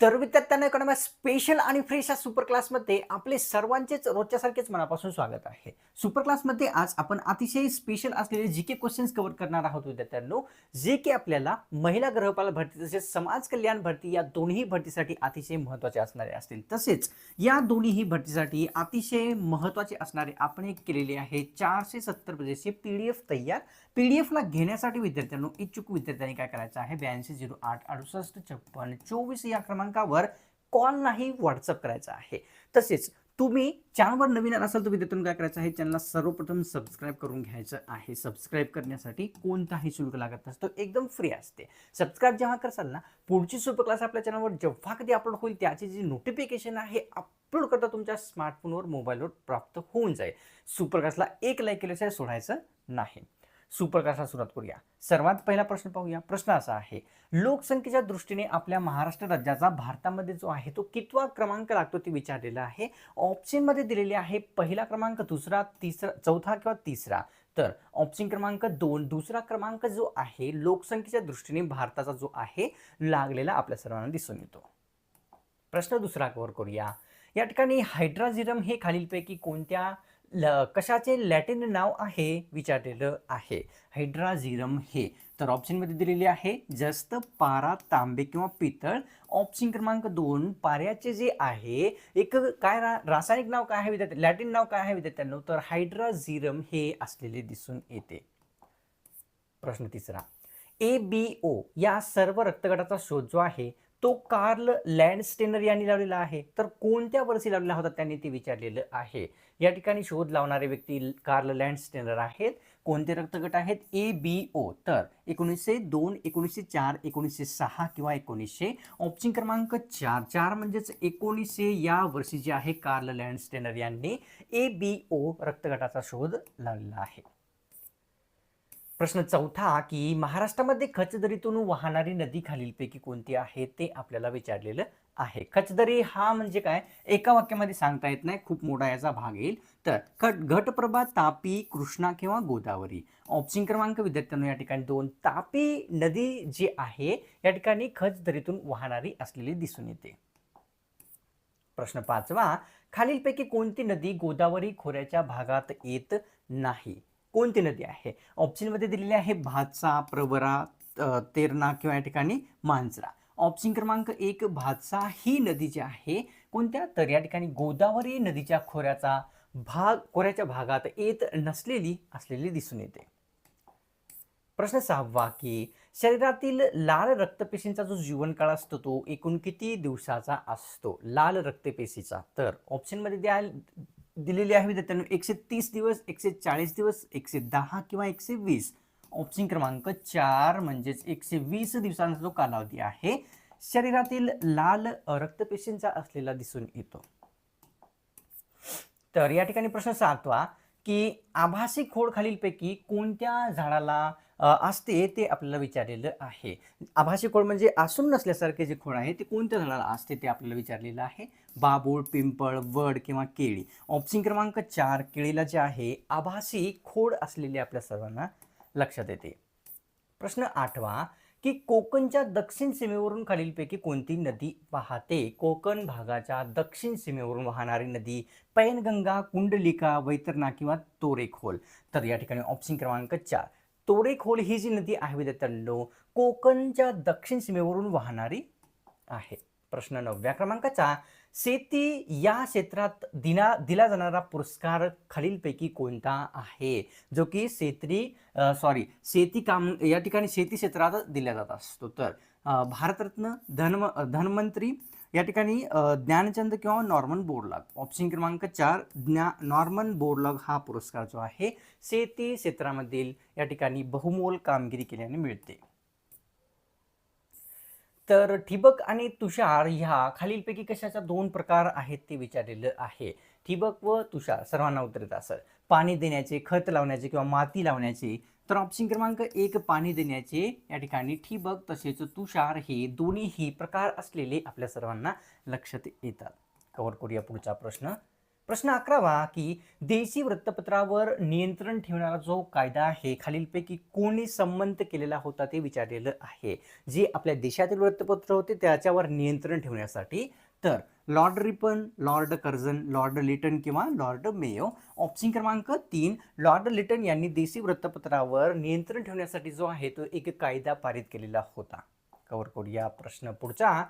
तर विद्यार्थ्यांना economy special आणि फ्रेश या सुपर क्लासमध्ये आपले सर्वांचेच रोजच्यासारखेच मनापासून स्वागत आहे. सुपर क्लासमध्ये आज आपण अतिशय स्पेशल असलेले जी के क्वेश्चन्स कव्हर करणार आहोत विद्यार्थ्यांनो जे की आपल्याला महिला ग्रहपाल भरती तसेच समाज कल्याण भरती या दोन्ही भरतीसाठी अतिशय महत्त्वाचे असणारे असतील. तसेच या दोन्हीही भरतीसाठी अतिशय महत्त्वाचे असणारे आपण एक केलेले आहे चारशे सत्तर पेजेसचे पी डी एफ तयार. पी डी एफला घेण्यासाठी विद्यार्थ्यांनो इच्छुक विद्यार्थ्यांनी काय करायचं आहे? ब्याऐंशी झिरो आठ अडुसष्ट छप्पन चोवीस या क्रमांक क्रमांकावर कॉल नाही व्हॉट्सअप करायचा आहे. तसेच तुम्ही चॅनलवर नवीन असाल तुम्ही तिथून काय करायचं आहे? चॅनलला सर्वप्रथम सबस्क्राईब करून घ्यायचं आहे. सबस्क्राईब करण्यासाठी कोणताही शुल्क लागत नसतो एकदम फ्री असते. सबस्क्राईब जेव्हा करसाल ना पुढची सुपर क्लास आपल्या चॅनलवर जेव्हा कधी अपलोड होईल त्याची जी नोटिफिकेशन आहे अपलोड करता तुमच्या स्मार्टफोनवर मोबाईलवर प्राप्त होऊन जाईल. सुपर क्लासला एक लाईक केल्याशिवाय सोडायचं नाही. सुप्रकाशला सुरुवात करूया. सर्वात पहिला प्रश्न पाहूया. प्रश्न असा आहे लोकसंख्येच्या दृष्टीने आपल्या महाराष्ट्र राज्याचा भारतामध्ये जो आहे तो कितवा क्रमांक लागतो ते विचारलेला आहे. ऑप्शनमध्ये दिलेले आहे पहिला क्रमांक दुसरा तिसरा चौथा किंवा तिसरा. तर ऑप्शन क्रमांक दोन दुसरा क्रमांक जो आहे लोकसंख्येच्या दृष्टीने भारताचा जो आहे लागलेला आपल्या सर्वांना दिसून येतो. प्रश्न दुसरा कव्हर करूया. या ठिकाणी हायड्राझिरम हे खालीलपैकी कोणत्या ल कशाचे लॅटिन नाव आहे विचारलेलं आहे. हायड्राझिरम हे. तर ऑप्शनमध्ये दिलेले आहे जस्त पारा तांबे किंवा पितळ. ऑप्शन क्रमांक दोन पाऱ्याचे जे आहे एक काय रा रासायनिक नाव काय आहे विद्यार्थी लॅटिन नाव काय आहे विद्यार्थ्यांनो? तर हायड्राझिरम हे असलेले दिसून येते. प्रश्न तिसरा. ए बी ओ या सर्व रक्तगटाचा शोध जो आहे तो कार्ल लँडस्टेनर यांनी लावलेला आहे. तर कोणत्या वर्षी लावलेला होता त्यांनी ते विचारलेलं आहे. या ठिकाणी शोध लावणारे व्यक्ती कार्ल लँडस्टेनर आहेत. कोणते रक्तगट आहेत? A B O. तर एकोणीसशे दोन एकोणीसशे चार एकोणीसशे सहा किंवा एकोणीसशे ऑप्शन क्रमांक चार. चार म्हणजेच एकोणीसशे या वर्षी जे आहे कार्ल लँडस्टेनर यांनी ए बी ओ रक्तगटाचा शोध लावलेला आहे. प्रश्न चौथा की महाराष्ट्रामध्ये खचदरीतून वाहणारी नदी खालीलपैकी कोणती आहे ते आपल्याला विचारलेलं आहे. खचदरी हा म्हणजे काय? एका वाक्यामध्ये सांगता येत नाही. खूप मोठा याचा भाग येईल. तर खट घटप्रभा तापी कृष्णा किंवा गोदावरी. ऑप्शन क्रमांक विद्यार्थ्यांनो या ठिकाणी दोन. तापी नदी जी आहे या ठिकाणी खचदरीतून वाहणारी असलेली दिसून येते. प्रश्न पाचवा. खालीलपैकी कोणती नदी गोदावरी खोऱ्याच्या भागात येत नाही? कोणती नदी आहे? ऑप्शनमध्ये दिलेली आहे भातसा प्रवरा तेरणा किंवा या ठिकाणी मांजरा. ऑप्शन क्रमांक एक भातसा ही नदी जी आहे कोणत्या? तर या ठिकाणी गोदावरी नदीच्या खोऱ्याचा भाग खोऱ्याच्या भागात येत नसलेली असलेली दिसून येते. प्रश्न सहावा की शरीरातील लाल रक्तपेशींचा जो जीवनकाळ असतो तो एकूण किती दिवसाचा असतो? लाल रक्तपेशीचा. तर ऑप्शनमध्ये द्या दिलेली आहे विद्यार्थ्यांनो एकशे तीस दिवस एकशे चाळीस दिवस एकशे दहा किंवा एकशे वीस. ऑप्शन क्रमांक चार म्हणजेच एकशे वीस दिवसांचा जो कालावधी आहे शरीरातील लाल रक्तपेशींचा असलेला दिसून येतो. तर या ठिकाणी प्रश्न सातवा की आभासी खोड खालीलपैकी कोणत्या झाडाला असते ते आपल्याला विचारलेलं आहे. आभासी खोड म्हणजे आसून नसल्यासारखे जे खोड आहे ते कोणत्या झाडाला असते ते आपल्याला विचारलेलं आहे? बाबूळ पिंपळ वड किंवा केळी? ऑप्शन क्रमांक चार केळीला जे आहे आभासी खोड असलेले आपल्या सर्वांना लक्षात येते. प्रश्न आठवा की कोकणच्या दक्षिण सीमेवरून खालीलपैकी कोणती नदी वाहते? कोकण भागाच्या दक्षिण सीमेवरून वाहणारी नदी पैनगंगा कुंडलिका वैतरणा किंवा तोरेखोल? तर या ठिकाणी ऑप्शन क्रमांक चार तोरेखोल ही जी नदी आहे विद्यार्थ्यांनो कोकणच्या दक्षिण सीमेवरून वाहणारी आहे. प्रश्न नवव्या क्रमांकाचा शेती या क्षेत्रात दिना दिला जाणारा पुरस्कार खालीलपैकी कोणता आहे? जो की शेती सॉरी शेती काम या ठिकाणी शेती क्षेत्रात दिला जात असतो. तर भारतरत्न धन धनमंत्री या ठिकाणी ज्ञानचंद किंवा नॉर्मन बोरलॉग ऑप्शन क्रमांक चार ज्ञा नॉर्मन बोरलॉग हा पुरस्कार जो आहे शेती क्षेत्रामधील या ठिकाणी बहुमोल कामगिरी केल्याने मिळते. तर ठिबक आणि तुषार ह्या खालीलपैकी कशाचा दोन प्रकार आहेत ते विचारलेलं आहे. ठिबक व तुषार सर्वांना उत्तर येत असं. पाणी देण्याचे खत लावण्याचे किंवा माती लावण्याचे तर ऑप्शन क्रमांक एक पाणी देण्याचे. या ठिकाणी ठिबक तसेच तुषार हे दोन्हीही प्रकार असलेले आपल्या सर्वांना लक्षात येतात. कवर करूया पुढचा प्रश्न. प्रश्न अकरावा की देशी वृत्तपत्रावर नियंत्रण ठेवणारा जो कायदा आहे खालीलपैकी कोणी संमत केलेला होता ते विचारलेलं आहे. जे आपल्या देशातील वृत्तपत्र होते त्याच्यावर नियंत्रण ठेवण्यासाठी. तर Lord Ripon Lord Curzon Lord Lytton किंवा लॉर्ड मेयो. ऑप्शन क्रमांक तीन लॉर्ड लिटन यांनी देशी वृत्तपत्रावर नियंत्रण ठेवण्यासाठी जो आहे तो एक कायदा पारित केलेला होता. कवर करूया प्रश्न पुढचा.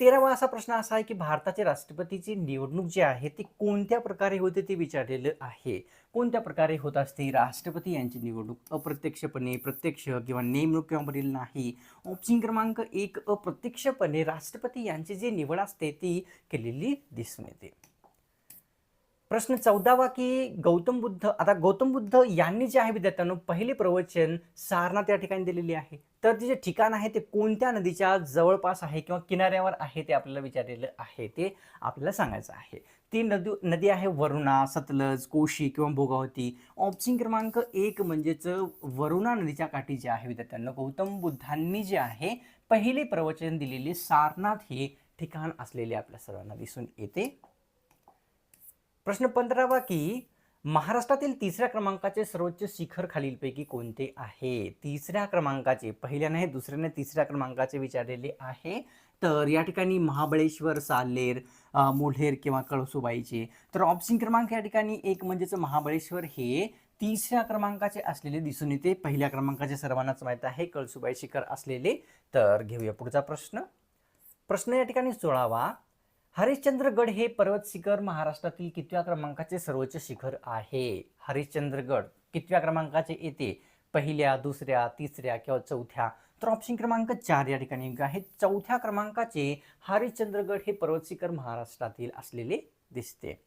तेरावा असा प्रश्न असा आहे की भारताचे राष्ट्रपतीची निवडणूक जी आहे ती कोणत्या प्रकारे होते ते विचारलेलं आहे? कोणत्या प्रकारे होत असते? राष्ट्रपती यांची निवडणूक अप्रत्यक्षपणे प्रत्यक्ष किंवा नेमणूक नेमणुकीवरील नाही. ऑप्शन क्रमांक एक अप्रत्यक्षपणे राष्ट्रपती यांची जी निवड असते ती केलेली दिसून येते. प्रश्न चौदावा की गौतम बुद्ध आता गौतम बुद्ध यांनी जे आहे विद्यार्थ्यांनो पहिले प्रवचन सारनाथ या ठिकाणी दिलेले आहे. तर ते जे ठिकाण आहे ते कोणत्या नदीच्या जवळपास आहे किंवा किनाऱ्यावर आहे ते आपल्याला विचारलेलं आहे ते आपल्याला सांगायचं आहे. ती नदी नदी आहे वरुणा सतलज कोशी किंवा भोगावती. ऑप्शन क्रमांक एक म्हणजेच वरुणा नदीच्या काठी जे आहे विद्यार्थ्यांना गौतम बुद्धांनी जे आहे पहिले प्रवचन दिलेले सारनाथ हे ठिकाण असलेले आपल्या सर्वांना दिसून येते. प्रश्न पंधरावा की महाराष्ट्रातील तिसऱ्या क्रमांकाचे सर्वोच्च शिखर खालीलपैकी कोणते आहे? तिसऱ्या क्रमांकाचे पहिल्याने दुसऱ्याने तिसऱ्या क्रमांकाचे विचारलेले आहे. तर या ठिकाणी महाबळेश्वर सालेर मोढेर किंवा कळसुबाईचे. तर ऑप्शन क्रमांक या ठिकाणी एक म्हणजेच महाबळेश्वर हे तिसऱ्या क्रमांकाचे असलेले दिसून येते. पहिल्या क्रमांकाचे सर्वांनाच माहीत आहे कळसुबाई शिखर असलेले. तर घेऊया पुढचा प्रश्न. प्रश्न या ठिकाणी सोळावा. हरिश्चंद्रगड हे पर्वत शिखर महाराष्ट्रातील कितव्या क्रमांकाचे सर्वोच्च शिखर आहे? हरिश्चंद्रगड कितव्या क्रमांकाचे येते? पहिल्या दुसऱ्या तिसऱ्या किंवा चौथ्या? तर ऑप्शन क्रमांक चार या ठिकाणी आहे. चौथ्या क्रमांकाचे हरिश्चंद्रगड हे पर्वत शिखर महाराष्ट्रातील असलेले दिसते.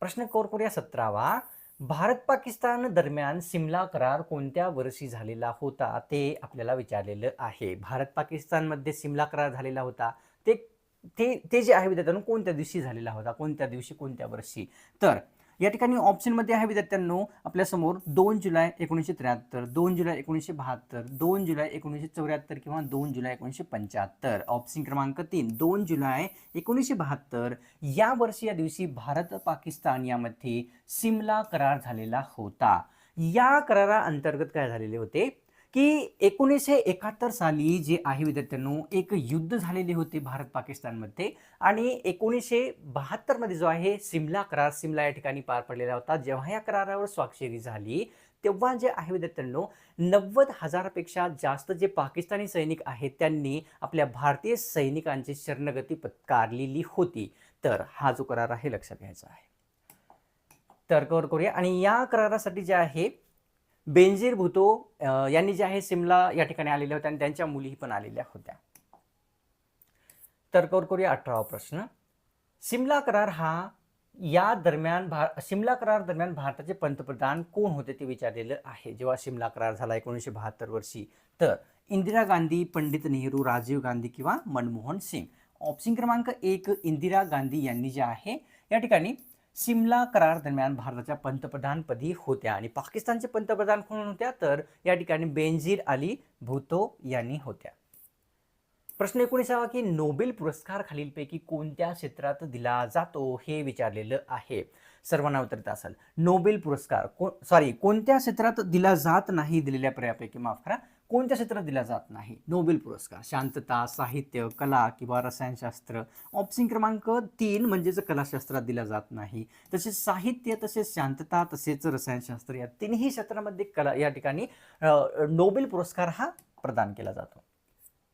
प्रश्न कोर करूया सतरावा. भारत पाकिस्तान दरम्यान सिमला करार कोणत्या वर्षी झालेला होता? ते आपल्याला विचारलेलं आहे. भारत पाकिस्तानमध्ये सिमला करार झालेला होता. ते ते ते जे आहे विद्यार्थ्यांनो कोणत्या दिवशी झालेला होता कोणत्या दिवशी कोणत्या वर्षी? तर या ठिकाणी ऑप्शनमध्ये आहे विद्यार्थ्यांनो आपल्यासमोर दोन जुलै एकोणीसशे त्र्याहत्तर दोन जुलै एकोणीसशे बहात्तर दोन जुलै एकोणीसशे चौऱ्याहत्तर किंवा दोन जुलै एकोणीसशे पंच्याहत्तर. ऑप्शन क्रमांक तीन दोन जुलै एकोणीसशे बहात्तर. या वर्षी या दिवशी भारत पाकिस्तान यामध्ये सिमला करार झालेला होता. या करारा अंतर्गत काय झालेले होते? की एकोणीसशे एकाहत्तर साली जे आहे विद्यार्थ्यांनो एक युद्ध झालेले होते भारत पाकिस्तानमध्ये आणि एकोणीसशे बहात्तरमध्ये जो आहे सिमला करार सिमला या ठिकाणी पार पडलेला होता. जेव्हा या करारावर स्वाक्षरी झाली तेव्हा जे आहे विद्यार्थ्यांनो नव्वद हजारापेक्षा जास्त जे पाकिस्तानी सैनिक आहेत त्यांनी आपल्या भारतीय सैनिकांची शरणगती पत्कारलेली होती. तर हा जो करार आहे लक्षात घ्यायचा आहे. तर कवर करूया. आणि या करारासाठी जे आहे बेंजीर भुतो यांनी जे आहे सिमला या ठिकाणी आलेल्या होत्या आणि त्यांच्या मुलीही पण आलेल्या होत्या. तर कवर करूया अठरावा प्रश्न. सिमला करार हा या दरम्यान भा सिमला करार दरम्यान भारताचे पंतप्रधान कोण होते ते विचारलेलं आहे. जेव्हा सिमला करार झाला एकोणीसशे बहात्तर वर्षी तर इंदिरा गांधी पंडित नेहरू राजीव गांधी किंवा मनमोहन सिंग. ऑप्शन क्रमांक एक इंदिरा गांधी यांनी जे आहे या ठिकाणी सिमला करार दरम्यान भारताच्या पंतप्रधानपदी होत्या आणि पाकिस्तानचे पंतप्रधान कोण होत्या? तर या ठिकाणी बेनझीर अली भुतो यांनी होत्या. प्रश्न एकोणीसावा की नोबेल पुरस्कार खालीलपैकी कोणत्या क्षेत्रात दिला जातो हे विचारलेलं आहे. सर्वांना उत्तर असेल नोबेल पुरस्कार को सॉरी कोणत्या क्षेत्रात दिला जात नाही दिलेल्या पर्यायापैकी माफ करा. कोणत्या क्षेत्रात दिला जात नाही? नोबेल पुरस्कार शांतता साहित्य कला किंवा रसायनशास्त्र. ऑप्शन क्रमांक तीन म्हणजेच कलाशास्त्रात दिला जात नाही तसेच साहित्य तसेच शांतता तसेच रसायनशास्त्र या तिन्ही क्षेत्रामध्ये कला या ठिकाणी नोबेल पुरस्कार हा प्रदान केला जातो.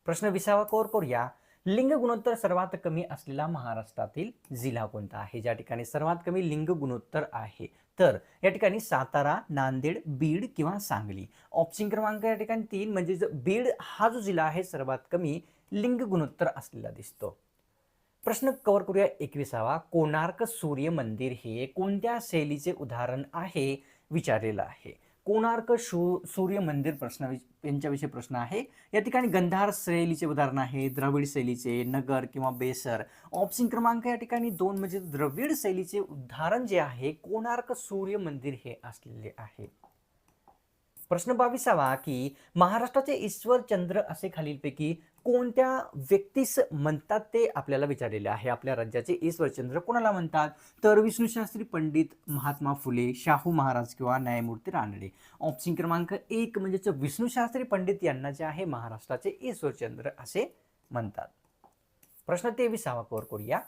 प्रश्न विसावा कोर करूया. लिंग गुणोत्तर सर्वात कमी असलेला महाराष्ट्रातील जिल्हा कोणता आहे? ज्या ठिकाणी सर्वात कमी लिंग गुणोत्तर आहे तर या ठिकाणी सातारा नांदेड बीड किंवा सांगली. ऑप्शन क्रमांक या ठिकाणी तीन म्हणजे जो बीड हा जो जिल्हा आहे सर्वात कमी लिंग गुणोत्तर असलेला दिसतो. प्रश्न कव्हर करूया एकविसावा. कोणार्क सूर्य मंदिर हे कोणत्या शैलीचे उदाहरण आहे? विचारलेलं आहे. कोणार्क शू सूर्य मंदिर प्रश्न यांच्याविषयी प्रश्न आहे. या ठिकाणी गंधार शैलीचे उदाहरण आहे द्रविड शैलीचे नगर किंवा बेसर. ऑप्शन क्रमांक या ठिकाणी दोन म्हणजे द्रविड शैलीचे उदाहरण जे आहे कोणार्क सूर्य मंदिर हे असलेले आहे. प्रश्न बावीसावा की महाराष्ट्राचे ईश्वर चंद्र असे खालीलपैकी कोणत्या व्यक्तीस म्हणतात ते आपल्याला विचारलेले आहे. आपल्या राज्याचे ईश्वरचंद्र कोणाला म्हणतात? तर विष्णूशास्त्री पंडित महात्मा फुले शाहू महाराज किंवा न्यायमूर्ती रानडे. ऑप्शन क्रमांक एक म्हणजेच विष्णूशास्त्री पंडित यांना जे आहे महाराष्ट्राचे ईश्वरचंद्र असे म्हणतात. प्रश्न तेवीसावा कवर करूया.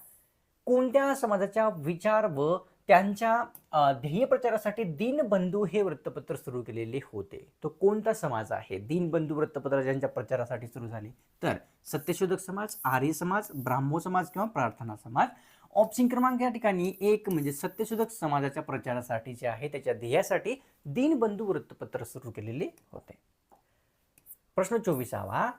कोणत्या समाजाच्या विचार व त्यांच्या ध्येयप्रचारासाठी ध्येय प्रचारासाठी दीनबंधू हे वृत्तपत्र सुरू केलेले होते. तो कोणता समाज आहे? दीनबंधू वृत्तपत्र ज्यांच्या प्रचारासाठी सुरू झाले. तर सत्यशोधक समाज आर्य समाज ब्राह्मो समाज किंवा प्रार्थना समाज. ऑप्शन क्रमांक या ठिकाणी एक म्हणजे सत्यशोधक समाजाच्या प्रचारासाठी जे आहे त्याच्या ध्येयासाठी दीनबंधू वृत्तपत्र सुरू केलेले होते. प्रश्न चोवीसावा.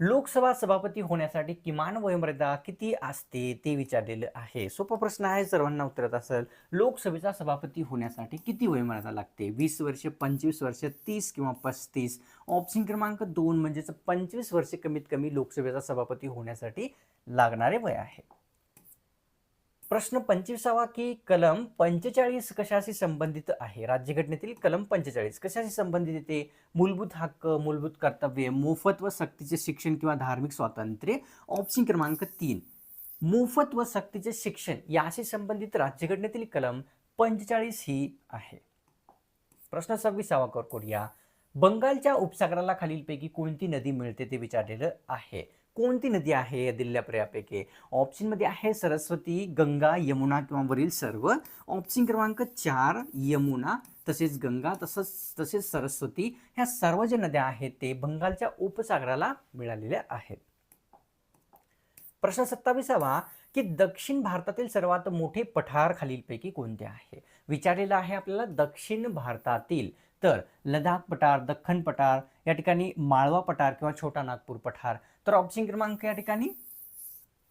लोकसभा सभापती होण्यासाठी किमान वयोमर्यादा किती असते ते विचारलेलं आहे. सोपा प्रश्न आहे सर्वांना उत्तरात असेल. लोकसभेचा सभापती होण्यासाठी किती वयोमर्यादा लागते? वीस वर्ष पंचवीस वर्ष तीस किंवा पस्तीस? ऑप्शन क्रमांक दोन म्हणजेच पंचवीस वर्षे कमीत कमी लोकसभेचा सभापती होण्यासाठी लागणारे वय आहे. प्रश्न पंचवीसावा की कलम पंचेचाळीस कशाशी संबंधित आहे? राज्यघटनेतील कलम पंचेचाळीस कशाशी संबंधित येते मूलभूत हक्क मूलभूत कर्तव्ये मोफत व सक्तीचे शिक्षण किंवा धार्मिक स्वातंत्र्य? ऑप्शन क्रमांक तीन. मोफत व सक्तीचे शिक्षण याशी संबंधित राज्यघटनेतील कलम पंचेचाळीस ही आहे. प्रश्न सव्वीसावा कर करूया. बंगालच्या उपसागराला खालीलपैकी कोणती नदी मिळते ते विचारलेलं आहे. कोणती नदी आहे या दिल्ल्यापर्यापैकी ऑप्शनमध्ये आहे सरस्वती गंगा यमुना किंवा वरील सर्व. ऑप्शन क्रमांक चार यमुना तसेच गंगा तसंच तसेच सरस्वती ह्या सर्व ज्या नद्या आहेत ते बंगालच्या उपसागराला मिळालेल्या आहेत. प्रश्न सत्तावीसावा की दक्षिण भारतातील सर्वात मोठे पठार खालीलपैकी कोणते आहे? विचारलेलं आहे आपल्याला दक्षिण भारतातील. तर लडाख पठार दख्खन पठार या ठिकाणी माळवा पठार किंवा छोटा नागपूर पठार. तर ऑप्शन क्रमांक या ठिकाणी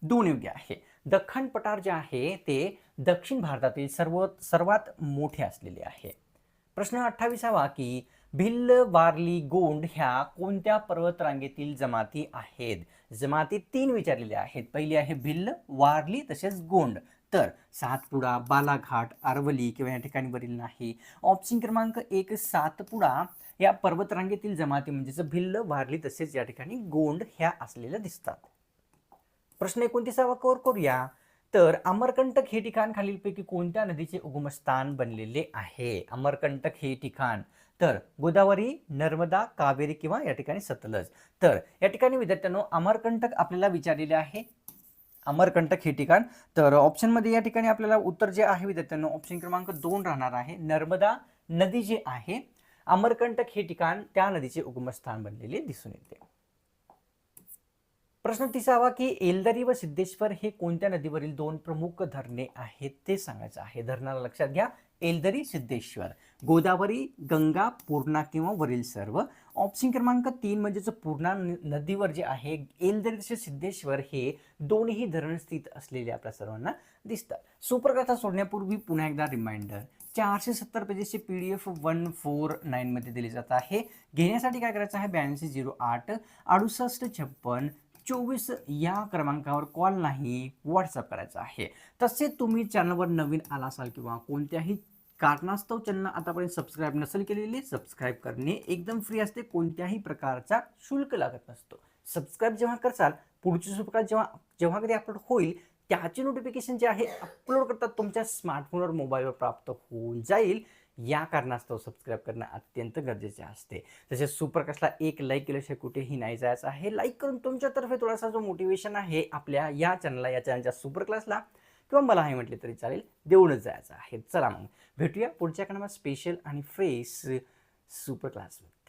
दोन योग्य आहे. दख्खन पठार जे आहे ते दक्षिण भारतातील सर्व सर्वात मोठे असलेले आहे. प्रश्न अठ्ठावीसावा की भिल्ल वारली गोंड ह्या कोणत्या पर्वतरांगेतील जमाती आहेत? जमाती तीन विचारलेल्या आहेत. पहिली आहे भिल्ल वारली तसेच गोंड. तर सातपुडा बालाघाट अरवली किंवा या ठिकाणी वरील नाही. ऑप्शन क्रमांक एक सातपुडा या पर्वतरांगेतील जमाती म्हणजेच भिल्ल वारली तसेच या ठिकाणी गोंड ह्या असलेल्या दिसतात. प्रश्न एकोणतीसावा कवर करूया. तर अमरकंटक हे ठिकाण खालीलपैकी कोणत्या नदीचे उगमस्थान बनलेले आहे? अमरकंटक हे ठिकाण. तर गोदावरी नर्मदा कावेरी किंवा या ठिकाणी सतलज. तर या ठिकाणी विद्यार्थ्यांनो अमरकंटक आपल्याला विचारलेले आहे. अमरकंटक हे ठिकाण. तर ऑप्शनमध्ये या ठिकाणी आपल्याला उत्तर जे आहे विद्यार्थ्यांनो ऑप्शन क्रमांक दोन राहणार आहे. नर्मदा नदी जी आहे अमरकंटक हे ठिकाण त्या नदीचे उगमस्थान बनलेले दिसून येते. प्रश्न तिसावा की एलदरी व सिद्धेश्वर हे कोणत्या नदीवरील दोन प्रमुख धरणे आहेत ते सांगायचं आहे. धरणाला लक्षात घ्या एलदरी सिद्धेश्वर. गोदावरी गंगा पूर्णा किंवा वरील सर्व. ऑप्शन क्रमांक तीन म्हणजेच पूर्णा नदीवर जे आहे एलदरी सिद्धेश्वर हे दोन्ही धरण स्थित असलेले आपल्या सर्वांना दिसतात. सुप्रकथा सोडण्यापूर्वी पुन्हा एकदा रिमाइंडर चारशे सत्तर पेजेसची P D F one four नाईनमध्ये दिली जात आहे. घेण्यासाठी काय करायचं आहे? ब्याऐंशी झिरो आठ अडुसष्ट छप्पन चोवीस या क्रमांकावर कॉल नाही व्हॉट्सअप करायचा आहे. तसे तुम्ही चॅनलवर नवीन आला असाल किंवा कोणत्याही कारणास्तव चॅनल आतापर्यंत सबस्क्राईब नसेल केलेली सबस्क्राईब करणे एकदम फ्री असते. कोणत्याही प्रकारचा शुल्क लागत नसतो. सबस्क्राईब जेव्हा करसाल पुढची सुप्रकार जेव्हा जेव्हा कधी अपलोड होईल त्याचे नोटिफिकेशन जे आहे अपलोड करतात तुमच्या स्मार्टफोनवर मोबाईलवर प्राप्त होऊन जाईल. या कारणास्तव सबस्क्राईब करणं अत्यंत गरजेचे असते. तसेच सुप्रकाशला एक लाईक केल्याशिवाय कुठेही नाही जायचं आहे. लाईक करून तुमच्यातर्फे थोडासा जो मोटिवेशन आहे आपल्या या चॅनलला या चॅनलच्या सुपर क्लासला किंवा मला हे म्हटले तरी चालेल देऊनच जायचं आहे. चला मग भेटूया पुढच्या क्रमात स्पेशल आणि फ्रेश सुपर क्लासमध्ये